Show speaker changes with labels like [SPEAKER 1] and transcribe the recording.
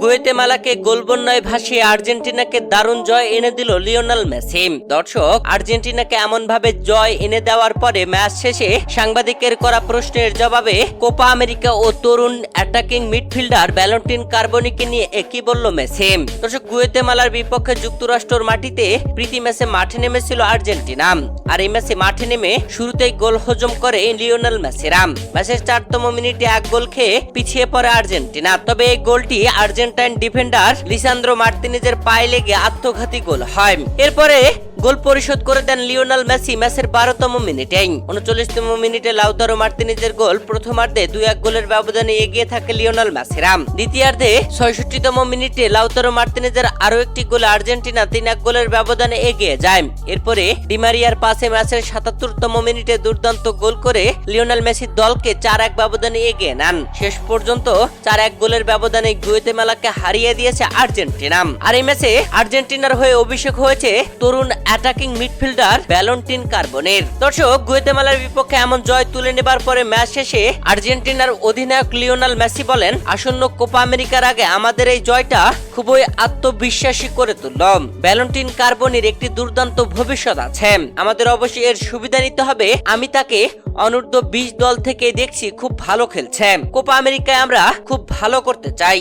[SPEAKER 1] গুয়েতেমালাকে গোলবন্যায় ভাসিয়ে আর্জেন্টিনাকে দারুণ জয় এনে দিল লিওনাল মেসি। দর্শক, আর্জেন্টিনাকে এমন ভাবে জয় এনে দেওয়ার পরে ম্যাচ শেষে সাংবাদিকের করা প্রশ্নের জবাবে কোপা আমেরিকা ও তরুণ অ্যাটাকিং মিডফিল্ডার ভ্যালেন্টিন কার্বনিকে নিয়ে একই বলল মেসি। দর্শক গুয়েতেমালার বিপক্ষে যুক্তরাষ্ট্রের মাটিতে প্রীতি ম্যাচে মাঠে নেমেছিল আর্জেন্টিনা। আর এই ম্যাচে মাঠে নেমে শুরুতেই গোল হজম করে লিওনেল মেসিরা ম্যাচের চারতম মিনিটে এক গোল খেয়ে পিছিয়ে পড়ে আর্জেন্টিনা। তবে এই গোলটি আর্জেন্টাইন ডিফেন্ডার লিসান্দ্রো মার্তিনিজের পায়ে লেগে আত্মঘাতী গোল হয়। এরপরে গোল পরিশোধ করে দেন লিওনাল মেসি ম্যাচের বারোতম মিনিটে। উনচল্লিশতম মিনিটে লাউতারো মার্তিনিজের গোল প্রথমার্ধে দুই এক গোলের ব্যবধানে এগিয়ে থাকে লিওনাল মেসিরা দ্বিতীয়ার্ধে ছয়ষট্টিতম মিনিটে লাউতারো মার্তিনিজের আরও একটি গোলে আর্জেন্টিনা তিন এক গোলের ব্যবধানে এগিয়ে যায়। এরপরে ডিমারিয়ার পাশে ম্যাচের সাতাত্তরতম মিনিটে দুর্দান্ত গোল করে লিওনাল মেসির দলকে চার এক ব্যবধানে এগিয়ে নেন। শেষ পর্যন্ত চার এক গোলের ব্যবধানে গুয়েতেমালাকে হারিয়ে দিয়েছে আর্জেন্টিনা। আর এই ম্যাচে আর্জেন্টিনার হয়ে অভিষেক হয়েছে তরুণ অ্যাটাকিং মিডফিল্ডার ব্যালন্টিন কার্বনের দর্শক, গুয়েতেমালার বিপক্ষে এমন জয় তুলে নেবার পরে ম্যাচ শেষে আর্জেন্টিনার অধিনায়ক লিওনাল মেসি বলেন, আসন্ন কোপা আমেরিকার আগে আমাদের এই জয়টা খুবই আত্মবিশ্বাসী করে তুলল। ভ্যালেন্টিন কার্বনের একটি দুর্দান্ত ভবিষ্যৎ আছে। আমাদের অবশ্যই এর সুবিধা নিতে হবে। আমি তাকে অনূর্ধ্ব বিশ দল থেকে দেখছি খুব ভালো খেলছে। কোপা আমেরিকায় আমরা খুব ভালো করতে চাই।